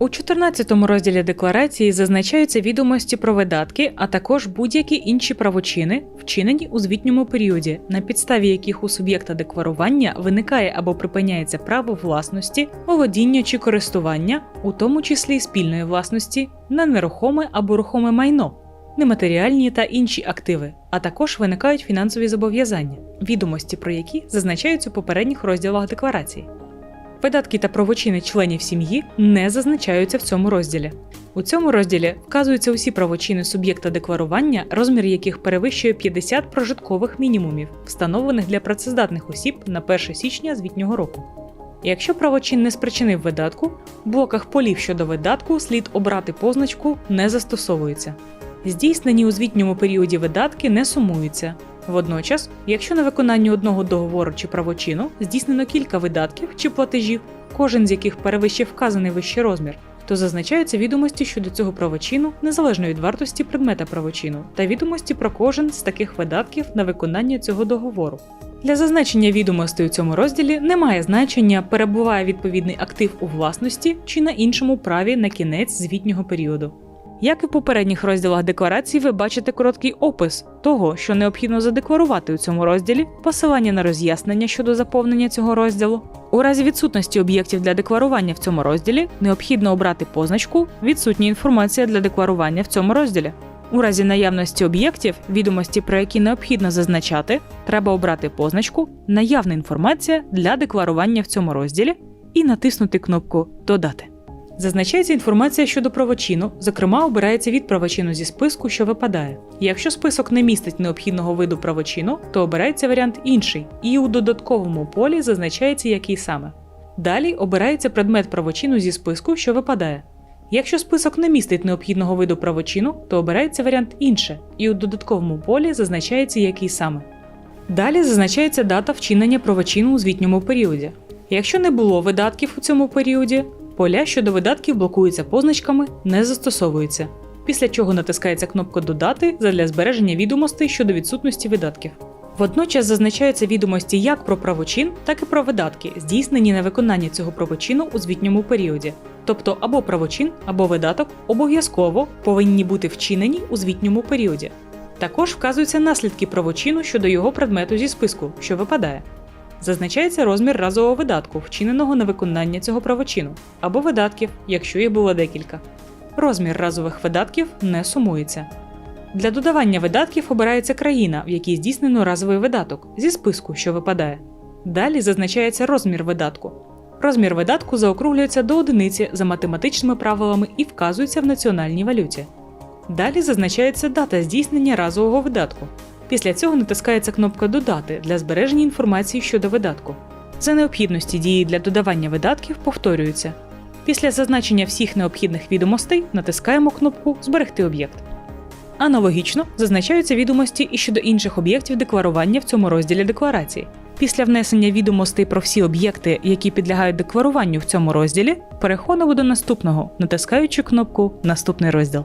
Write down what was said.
У 14 розділі декларації зазначаються відомості про видатки, а також будь-які інші правочини, вчинені у звітньому періоді, на підставі яких у суб'єкта декларування виникає або припиняється право власності, володіння чи користування, у тому числі й спільної власності, на нерухоме або рухоме майно, нематеріальні та інші активи, а також виникають фінансові зобов'язання, відомості про які зазначаються у попередніх розділах декларації. Видатки та правочини членів сім'ї не зазначаються в цьому розділі. У цьому розділі вказуються усі правочини суб'єкта декларування, розмір яких перевищує 50 прожиткових мінімумів, встановлених для працездатних осіб на 1 січня звітнього року. Якщо правочин не спричинив видатку, в блоках полів щодо видатку слід обрати позначку не застосовується. Здійснені у звітньому періоді видатки не сумуються. Водночас, якщо на виконання одного договору чи правочину здійснено кілька видатків чи платежів, кожен з яких перевищив вказаний вищий розмір, то зазначаються відомості щодо цього правочину незалежно від вартості предмета правочину та відомості про кожен з таких видатків на виконання цього договору. Для зазначення відомостей у цьому розділі немає значення, перебуває відповідний актив у власності чи на іншому праві на кінець звітнього періоду. Як і в попередніх розділах декларації, ви бачите короткий опис того, що необхідно задекларувати у цьому розділі, посилання на роз'яснення щодо заповнення цього розділу. У разі відсутності об'єктів для декларування в цьому розділі необхідно обрати позначку Відсутня інформація для декларування в цьому розділі. У разі наявності об'єктів, відомості про які необхідно зазначати, треба обрати позначку Наявна інформація для декларування в цьому розділі і натиснути кнопку Додати. Зазначається інформація щодо правочину, зокрема, обирається від правочину зі списку, що випадає. Якщо список не містить необхідного виду правочину, то обирається варіант інший, і у додатковому полі зазначається, який саме. Далі обирається предмет правочину зі списку, що випадає. Якщо список не містить необхідного виду правочину, то обирається варіант інше, і у додатковому полі зазначається, який саме. Далі зазначається дата вчинення правочину у звітньому періоді. Якщо не було видатків у цьому періоді, поля щодо видатків блокуються позначками не застосовуються, після чого натискається кнопка Додати задля збереження відомостей щодо відсутності видатків. Водночас зазначаються відомості як про правочин, так і про видатки, здійснені на виконання цього правочину у звітньому періоді. Тобто або правочин, або видаток обов'язково повинні бути вчинені у звітньому періоді. Також вказуються наслідки правочину щодо його предмету зі списку, що випадає. Зазначається розмір разового видатку, вчиненого на виконання цього правочину, або видатків, якщо їх було декілька. Розмір разових видатків не сумується. Для додавання видатків обирається країна, в якій здійснено разовий видаток зі списку, що випадає. Далі зазначається розмір видатку. Розмір видатку заокруглюється до одиниці за математичними правилами і вказується в національній валюті. Далі зазначається дата здійснення разового видатку. Після цього натискається кнопка Додати для збереження інформації щодо видатку. За необхідності дії для додавання видатків повторюються. Після зазначення всіх необхідних відомостей натискаємо кнопку Зберегти об'єкт. Аналогічно зазначаються відомості і щодо інших об'єктів декларування в цьому розділі декларації. Після внесення відомостей про всі об'єкти, які підлягають декларуванню в цьому розділі, переходимо до наступного, натискаючи кнопку Наступний розділ.